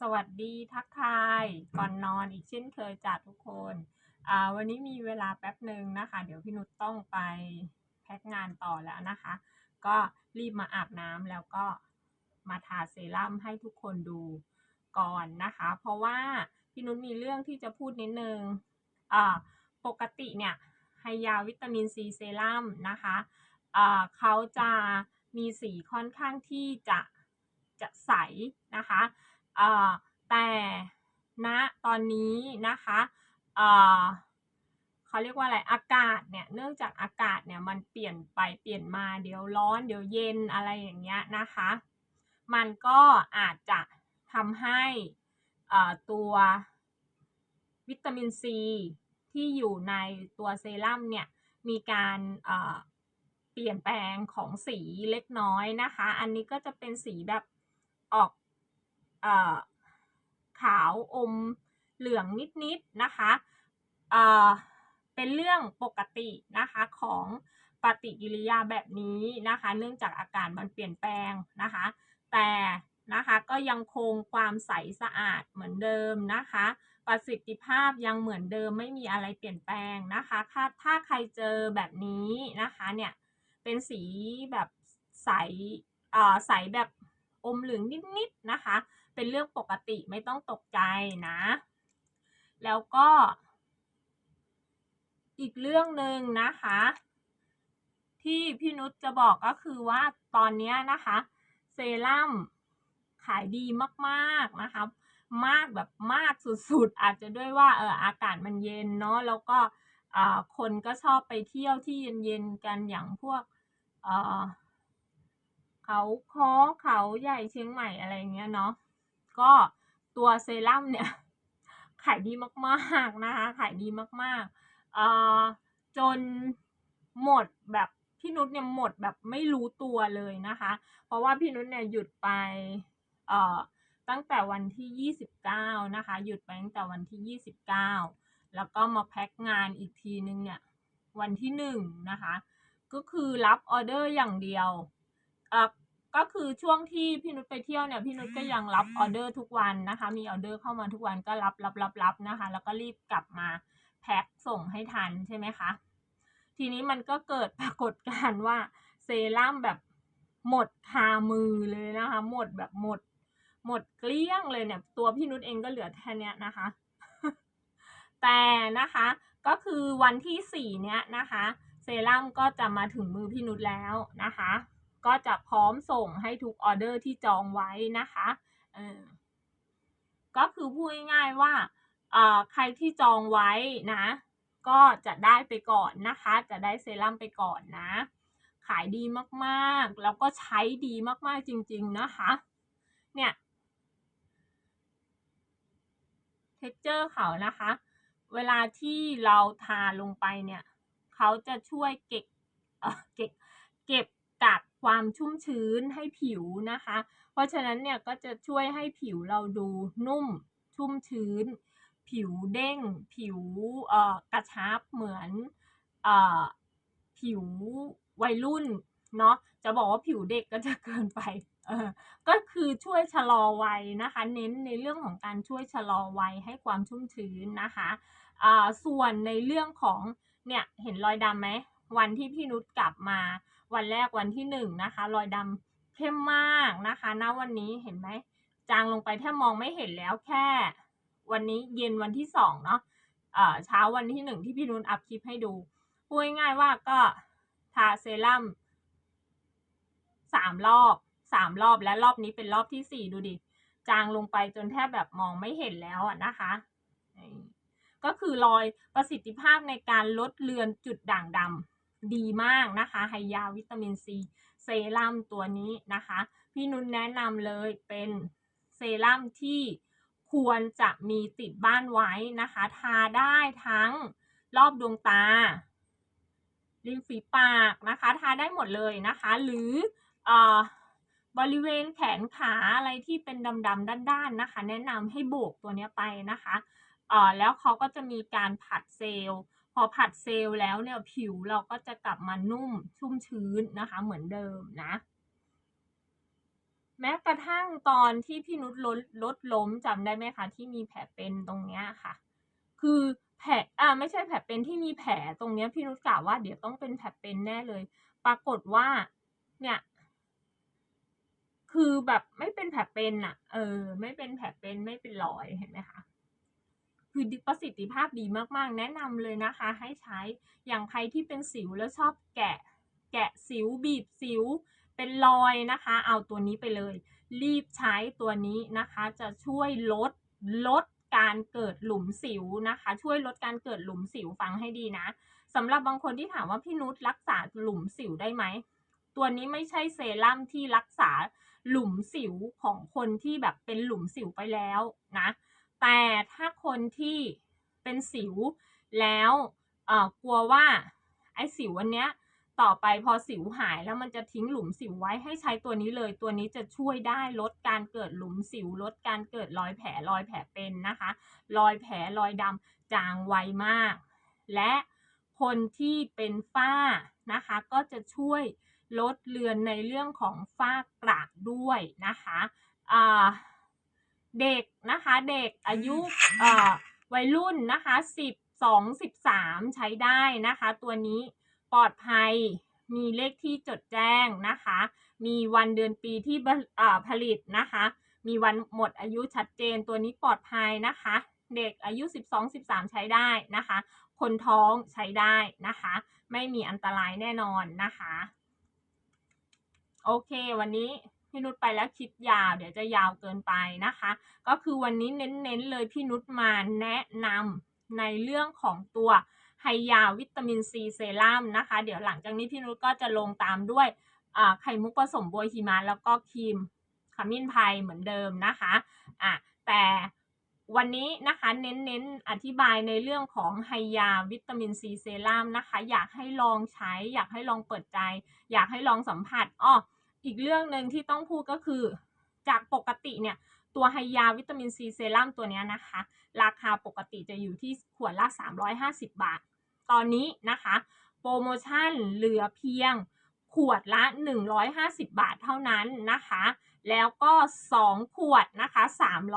สวัสดีทักทายก่อนนอนอีกเช่นเคยจากทุกคนอ่าวันนี้มีเวลาแป๊บหนึ่งนะคะ เดี๋ยวพี่นุชต้องไปแพ็กงานต่อแล้วนะคะ ก็รีบมาอาบน้ำแล้วก็มาทาเซรั่มให้ทุกคนดูก่อนนะคะ เพราะว่าพี่นุชมีเรื่องที่จะพูดนิดนึงอ่าปกติเนี่ยไฮยาวิตามินซีเซรั่มนะคะอ่าเขาจะมีสีค่อนข้างที่จะจะใสนะคะ แต่ณตอนนี้นะคะเขาเรียกว่าอะไรอากาศเนี่ยเนื่องจากอากาศเนี่ยมันเปลี่ยนไปเปลี่ยนมาเดี๋ยวร้อนเดี๋ยวเย็นอะไรอย่างเงี้ยนะคะ มันก็อาจจะทำให้ตัววิตามินซีที่อยู่ในตัวเซรั่มเนี่ยมีการเปลี่ยนแปลงของสีเล็กน้อยนะคะ อันนี้ก็จะเป็นสีแบบออก ขาวอมเหลืองนิดๆนะคะเเป็นเรื่องปกตินะคะของปฏิกิริยาแบบนี้นะคะ เนื่องจากอากาศมันเปลี่ยนแปลงนะคะ แต่นะคะก็ยังคงความใสสะอาดเหมือนเดิมนะคะ ประสิทธิภาพยังเหมือนเดิมไม่มีอะไรเปลี่ยนแปลงนะคะถ้าถ้าใครเจอแบบนี้นะคะเนี่ยเป็นสีแบบใสอ่อใสแบบอมเหลืองนิดๆนะคะ เป็นเรื่องปกติไม่ต้องตกใจนะ แล้วก็ อีกเรื่องหนึ่งนะคะ ที่พี่นุชจะบอกก็คือว่าตอนนี้นะคะ เซรั่มขายดีมากๆนะคะ มากแบบมากสุดๆ อาจจะด้วยว่าเอออากาศมันเย็นเนาะแล้วก็คนก็ชอบไปเที่ยวที่เย็นๆกันอย่างพวกเอ่อเขาค้อเขาใหญ่เชียงใหม่อะไรเงี้ยเนาะ ก็ตัวเซรั่มเนี่ย ขายดีมากๆนะคะ ขายดีมากๆเอ่อจนหมดแบบพี่นุชเนี่ยหมดแบบไม่รู้ตัวเลยนะคะ เพราะว่าพี่นุชเนี่ยหยุดไปเอ่อตั้งแต่วันที่ 29 นะคะ หยุดไปตั้งแต่วันที่ 29 แล้วก็มาแพ็คงานอีกทีนึงเนี่ย วันที่ 1 นะคะ ก็คือรับออเดอร์อย่างเดียวเอ่อ ก็คือช่วงที่พี่นุชไปเที่ยวเนี่ยพี่นุชก็ยังรับออเดอร์ทุกวันนะคะ มีออเดอร์เข้ามาทุกวันก็รับรับรับรับนะคะ แล้วก็รีบกลับมาแพ็คส่งให้ทันใช่ไหมคะ ทีนี้มันก็เกิดปรากฏการณ์ว่าเซรั่มแบบหมดคามือเลยนะคะ หมดแบบหมด หมดเกลี้ยงเลยเนี่ย ตัวพี่นุชเองก็เหลือแค่เนี้ยนะคะ แต่นะคะก็คือวันที่สี่เนี้ยนะคะ เซรั่มก็จะมาถึงมือพี่นุชแล้วนะคะ ก็จะพร้อมส่งให้ทุกออเดอร์ที่จองไว้นะคะเออก็คือพูดง่ายๆว่าอ่อใครที่จองไว้นะ ก็จะได้ไปก่อนนะคะ จะได้เซรั่มไปก่อนนะ ขายดีมากๆ แล้วก็ใช้ดีมากๆจริง ๆนะคะ เนี่ยเท็กเจอร์เขานะคะ เวลาที่เราทาลงไปเนี่ย เขาจะช่วยเก็บเก็บเก็บ กักความชุ่มชื้นให้ผิวนะคะ เพราะฉะนั้นเนี่ยก็จะช่วยให้ผิวเราดูนุ่มชุ่มชื้น ผิวเด้ง ผิวกระชับเหมือนอผิววัยรุ่นเนาะจะบอกว่าผิวเด็กก็จะเกินไปก็คือช่วยชะลอวัยนะคะ เน้นในเรื่องของการช่วยชะลอวัยให้ความชุ่มชื้นนะคะส่วนในเรื่องของเนี่ยเห็นรอยดำไหมวันที่พี่นุชกลับมา วันแรกวันที่หนึ่งนะคะรอยดำเข้มมากนะคะณวันนี้เห็นไหมจางลงไปแทบมองไม่เห็นแล้วแค่ วันนี้เย็นวันที่สองเนาะเช้าวันที่หนึ่งที่พี่นุชอัพคลิปให้ดูพูดง่ายๆว่าก็ทาเซรั่มสามรอบสามรอบและรอบนี้เป็นรอบที่สี่ดูดิ จางลงไปจนแทบแบบมองไม่เห็นแล้วอะนะคะ ก็คือรอยประสิทธิภาพในการลดเลือนจุดด่างดำ ดีมากนะคะไฮยาวิตามินซีเซรั่มตัวนี้นะคะ พี่นุชแนะนำเลยเป็นเซรั่มที่ควรจะมีติดบ้านไว้นะคะ ทาได้ทั้งรอบดวงตา ริมฝีปากนะคะ ทาได้หมดเลยนะคะ หรือเอ่อบริเวณแขนขาอะไรที่เป็นดำๆด้านๆนะคะ แนะนำให้โบกตัวนี้ไปนะคะเอ่อแล้วเขาก็จะมีการผัดเซลล์ พอผัดเซลล์แล้วเนี่ยผิวเราก็จะกลับมานุ่มชุ่มชื้นนะคะ เหมือนเดิมนะ แม้กระทั่งตอนที่พี่นุชลดลดล้มจำได้ไหมคะ ที่มีแผลเป็นตรงเนี้ยค่ะ คือแผลอ่าไม่ใช่แผลเป็นที่มีแผลตรงเนี้ยพี่นุชกล่าวว่าเดี๋ยวต้องเป็นแผลเป็นแน่เลย ปรากฏว่า เนี่ย คือแบบไม่เป็นแผลเป็นอะเออ ไม่เป็นแผลเป็นไม่เป็นรอยเห็นไหมคะ คือประสิทธิภาพดีมากๆ แนะนำเลยนะคะ ให้ใช้อย่างใครที่เป็นสิวแล้วชอบแกะ แกะสิวบีบสิว เป็นรอยนะคะ เอาตัวนี้ไปเลย รีบใช้ตัวนี้นะคะ จะช่วยลดลดการเกิดหลุมสิวนะคะ ช่วยลดการเกิดหลุมสิวฟังให้ดีนะสำหรับบางคนที่ถามว่าพี่นุชรักษาหลุมสิวได้ไหมตัวนี้ไม่ใช่เซรั่มที่รักษาหลุมสิวของคนที่แบบเป็นหลุมสิวไปแล้วนะ แต่ถ้าคนที่เป็นสิวแล้วกลัวว่าไอ้สิวอันเนี้ยต่อไปพอสิวหายแล้วมันจะทิ้งหลุมสิวไว้ให้ใช้ตัวนี้เลย ตัวนี้จะช่วยได้ลดการเกิดหลุมสิว ลดการเกิดรอยแผลรอยแผลเป็นนะคะ รอยแผลรอยดำจางไวมาก และคนที่เป็นฝ้านะคะ ก็จะช่วยลดเลือนในเรื่องของฝ้ากระด้วยนะคะอ่า เด็กนะคะ เด็กอายุอ่าวัยรุ่นนะคะสิบสองสิบสามใช้ได้นะคะ ตัวนี้ปลอดภัยมีเลขที่จดแจ้งนะคะ มีวันเดือนปีที่อ่าผลิตนะคะ มีวันหมดอายุชัดเจนตัวนี้ปลอดภัยนะคะ เด็กอายุ 12-13 ใช้ได้นะคะ คนท้องใช้ได้นะคะ ไม่มีอันตรายแน่นอนนะคะ โอเควันนี้ พี่นุชไปแล้วคลิปยาว เดี๋ยวจะยาวเกินไปนะคะ ก็คือวันนี้เน้นๆเลยพี่นุชมาแนะนำในเรื่องของตัวไฮยาวิตามินซีเซรั่มนะคะ เดี๋ยวหลังจากนี้พี่นุชก็จะลงตามด้วยไข่มุกผสมบัวหิมะแล้วก็ครีมขมิ้นไพรเหมือนเดิมนะคะอะแต่วันนี้นะคะเน้นๆอธิบายในเรื่องของไฮยาวิตามินซีเซรั่มนะคะ อยากให้ลองใช้ อยากให้ลองเปิดใจ อยากให้ลองสัมผัสอ้อ อีกเรื่องหนึ่งที่ต้องพูดก็คือ จากปกติเนี่ย ตัวไฮยาวิตามินซีเซรั่มตัวนี้นะคะ ราคาปกติจะอยู่ที่ขวดละ 350 บาท ตอนนี้นะคะ โปรโมชั่นเหลือเพียงขวดละ 150 บาทเท่านั้นนะคะ แล้วก็ 2 ขวดนะคะ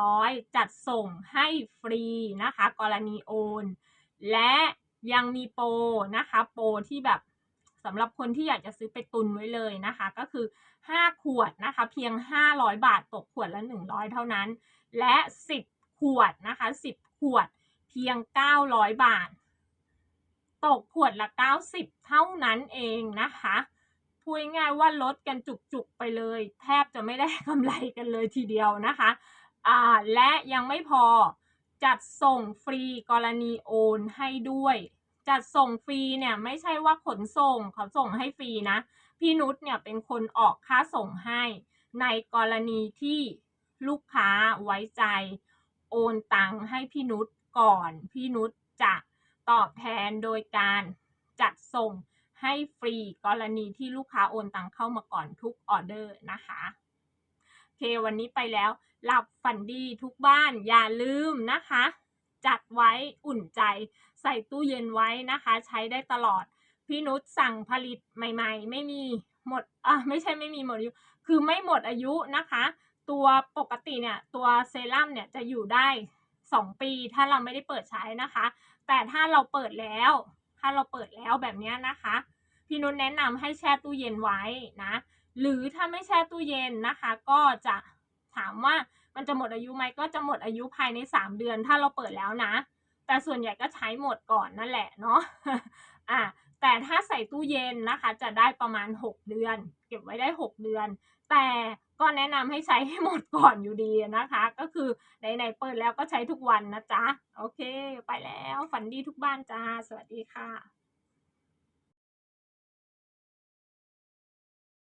300 จัดส่งให้ฟรีนะคะ กรณีโอน และยังมีโปรนะคะ โปรที่แบบ สำหรับคนที่อยากจะซื้อไปตุนไว้เลยนะคะ ก็คือ 5 ขวดนะคะ เพียง 500 บาทตกขวดละ 100 เท่านั้น และ 10 ขวดนะคะ 10 ขวดเพียง 900 บาท ตกขวดละ 90 เท่านั้นเองนะคะพูดง่ายว่าลดกันจุกๆไปเลย แทบจะไม่ได้กำไรกันเลยทีเดียวนะคะอ่าและยังไม่พอจัดส่งฟรีกรณีโอนให้ด้วย จัดส่งฟรีเนี่ยไม่ใช่ว่าขนส่งเขาส่งให้ฟรีนะ พี่นุชเนี่ยเป็นคนออกค่าส่งให้ ในกรณีที่ลูกค้าไว้ใจ โอนตังให้พี่นุชก่อน พี่นุชจะตอบแทนโดยการจัดส่งให้ฟรีกรณีที่ลูกค้าโอนตังเข้ามาก่อนทุกออเดอร์นะคะโอเควันนี้ไปแล้วหลับฝันดีทุกบ้านอย่าลืมนะคะ จัดไว้อุ่นใจ ใส่ตู้เย็นไว้นะคะ ใช้ได้ตลอด พี่นุชสั่งผลิตใหม่ ๆ ไม่มีหมดอะไม่ใช่ไม่มีหมดอายุ คือไม่หมดอายุนะคะ ตัวปกติเนี่ยตัวเซรั่มเนี่ยจะอยู่ได้ 2 ปีถ้าเราไม่ได้เปิดใช้นะคะ แต่ถ้าเราเปิดแล้ว ถ้าเราเปิดแล้วแบบนี้นะคะ พี่นุชแนะนำให้แช่ตู้เย็นไว้นะ หรือถ้าไม่แช่ตู้เย็นนะคะ ก็จะถามว่ามันจะหมดอายุไหมก็จะหมดอายุภายใน 3 เดือน ถ้าเราเปิดแล้วนะ แต่ส่วนใหญ่ก็ใช้หมดก่อนนั่นแหละเนาะอะแต่ถ้าใส่ตู้เย็นนะคะ จะได้ประมาณ 6 เดือน เก็บไว้ได้ 6 เดือน แต่ก็แนะนำให้ใช้ให้หมดก่อนอยู่ดีนะคะ ก็คือไหนๆเปิดแล้วก็ใช้ทุกวันนะจ๊ะ โอเค ไปแล้วฝันดีทุกบ้านจ้า สวัสดีค่ะ